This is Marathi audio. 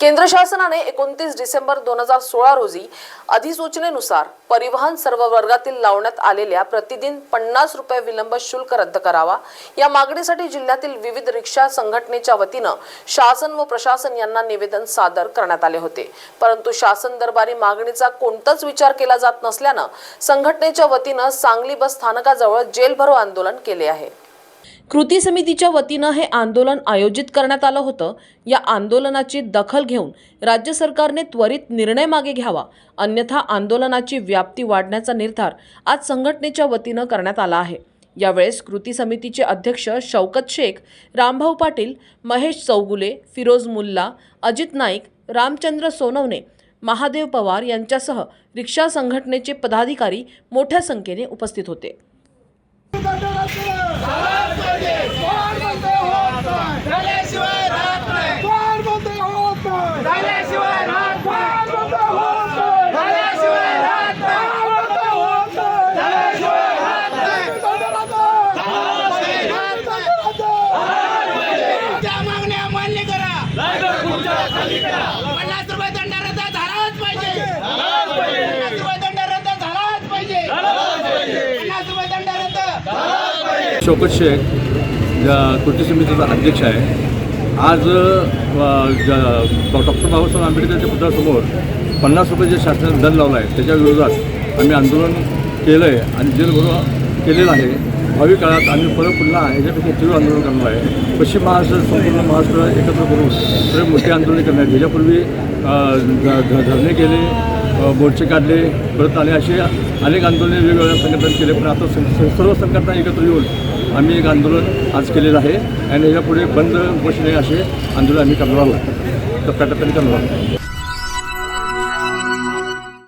केंद्र शासनाने एकोणतीस डिसेंबर दोन हजार सोळा रोजी अधिसूचनेनुसार परिवहन सर्व वर्गातील लावण्यात आलेल्या प्रतिदिन पन्नास रुपये विलंब शुल्क रद्द करावा. या मागणीसाठी जिल्ह्यातील विविध रिक्षा संघटनेच्या वतीनं शासन व प्रशासन यांना निवेदन सादर करण्यात आले होते. परंतु शासन दरबारी मागणीचा कोणताच विचार केला जात नसल्यानं संघटनेच्या वतीनं सांगली बस स्थानकाजवळ जेलभरो आंदोलन केले आहे. कृती समितीच्या वतीनं हे आंदोलन आयोजित करण्यात आलं होतं. या आंदोलनाची दखल घेऊन राज्य सरकारने त्वरित निर्णय मागे घ्यावा. अन्यथा आंदोलनाची व्याप्ती वाढण्याचा निर्धार आज संघटनेच्या वतीनं करण्यात आला आहे. यावेळेस कृती समितीचे अध्यक्ष शौकत शेख रामभाऊ पाटील महेश चौगुले फिरोज मुल्ला अजित नाईक रामचंद्र सोनवणे महादेव पवार यांच्यासह रिक्षा संघटनेचे पदाधिकारी मोठ्या संख्येने उपस्थित होते. पन्नास रुपये दंड रद्द झालाच पाहिजे. पन्नास रुपये दंड रद्द झालाच पाहिजे. पन्नास रुपये दंड रद्द शौकत शेख ज- कृती समितीचा अध्यक्ष आहे आज डॉक्टर बाबासाहेब आंबेडकरच्या पुतळ्यासमोर पन्नास रुपये जे शासनाने दर लावला आहे त्याच्या विरोधात आम्ही आंदोलन केलं आहे आणि जेलभरो केलेलं आहे. भावी काळात आम्ही परत पुन्हा ह्याच्यापेक्षा तीव्र आंदोलन करणार आहे. पश्चिम महाराष्ट्र संपूर्ण महाराष्ट्र एकत्र करून तर मोठे आंदोलन करणार आहे. ह्याच्यापूर्वी धरणे केले मोर्चे काढले परत आणि असे अनेक आंदोलने वेगवेगळ्या संघटना केले पण आता सर्व संघटना एकत्र येऊन आम्ही एक आंदोलन आज केलेलं आहे. आणि ह्याच्यापुढे बंद बसणे असे आंदोलन आम्ही करणार आहोत. टप्प्याटप्प्याने करणार आहोत.